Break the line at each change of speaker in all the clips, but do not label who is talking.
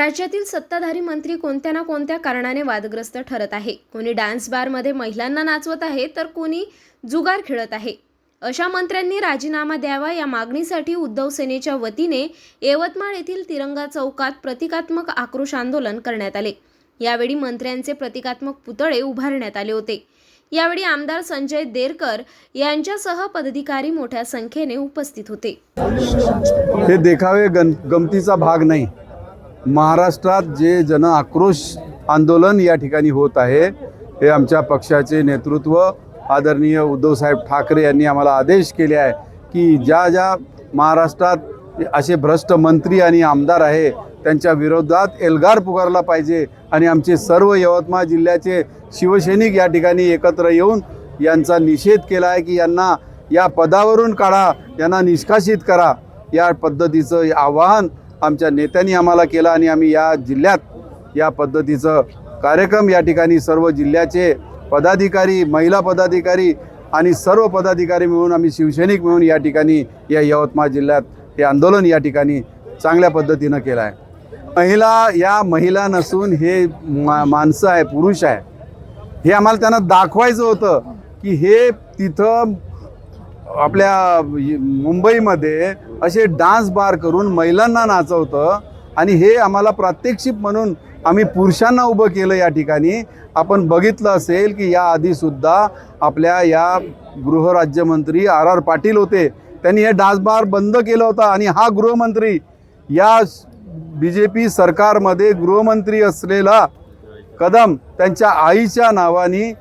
राज्यातील सत्ताधारी मंत्री कोणत्या ना कोणत्या कारणाने वादग्रस्त ठरत आहे? कोणी डान्स बारमध्ये महिलांना नाचवत आहे तर कोणी जुगार खेळत आहे? अशा मंत्र्यांनी राजीनामा द्यावा या मागणीसाठी उद्धव सेनेच्या वतीने यवतमाळ येथील तिरंगा चौकात प्रतिकात्मक आक्रोश आंदोलन करण्यात आले. यावेळी मंत्र्यांचे प्रतिकात्मक पुतळे उभारण्यात आले होते. यावेळी आमदार संजय देरकर यांच्यासह पदाधिकारी मोठ्या संख्येने उपस्थित होते.
हे देखावे गमतीचा भाग नाही. महाराष्ट्रात जे जन आक्रोश आंदोलन या ठिकाणी होत आहे हे आमच्या पक्षाचे नेतृत्व आदरणीय उद्धवसाहेब ठाकरे यांनी आम्हाला आदेश केले आहे की ज्या ज्या महाराष्ट्रात असे भ्रष्ट मंत्री आणि आमदार आहे त्यांच्या विरोधात एल्गार पुकारला पाहिजे आणि आमचे सर्व यवतमाळ जिल्ह्याचे शिवसैनिक या ठिकाणी एकत्र येऊन यांचा निषेध केला आहे की यांना या पदावरून काढा यांना निष्कासित करा या पद्धतीचं आवाहन आमच्या नेत्यांनी आम्हाला केलं आणि आम्ही या जिल्ह्यात या पद्धतीचं कार्यक्रम या ठिकाणी सर्व जिल्ह्याचे पदाधिकारी महिला पदाधिकारी आणि सर्व पदाधिकारी मिळून आम्ही शिवसैनिक मिळून या ठिकाणी या यवतमाळ जिल्ह्यात हे आंदोलन या ठिकाणी चांगल्या पद्धतीनं केलं आहे. महिला या महिला नसून हे मा माणसं आहे पुरुष आहे. हे आम्हाला त्यांना दाखवायचं होतं की हे तिथं आपल्या मुंबईमध्ये असे डान्स बार करून महिलांना नाचवतं आणि हे आम्हाला प्रात्यक्षिक म्हणून आम्ही पुरुषांना उभं केलं या ठिकाणी. आपण बघितलं असेल की या आधीसुद्धा आपल्या या गृहराज्यमंत्री आर आर पाटील होते. त्यांनी हे डान्स बार बंद केलं होतं आणि हा गृहमंत्री या बी जे पी सरकारमध्ये गृहमंत्री असलेला कदम त्यांच्या आईच्या नावाने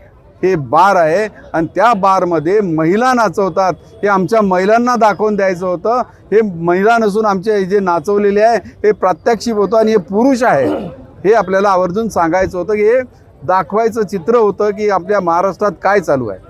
हे बार आहे. आणि त्या बारमध्ये महिला नाचवतात. हे आमच्या महिलांना दाखवून द्यायचं होतं. हे महिला नसून आमचे हे जे नाचवलेले आहे हे प्रात्यक्षिक होतं आणि हे पुरुष आहे. हे आपल्याला आवर्जून सांगायचं होतं की हे दाखवायचं चित्र होतं की आपल्या महाराष्ट्रात काय चालू आहे.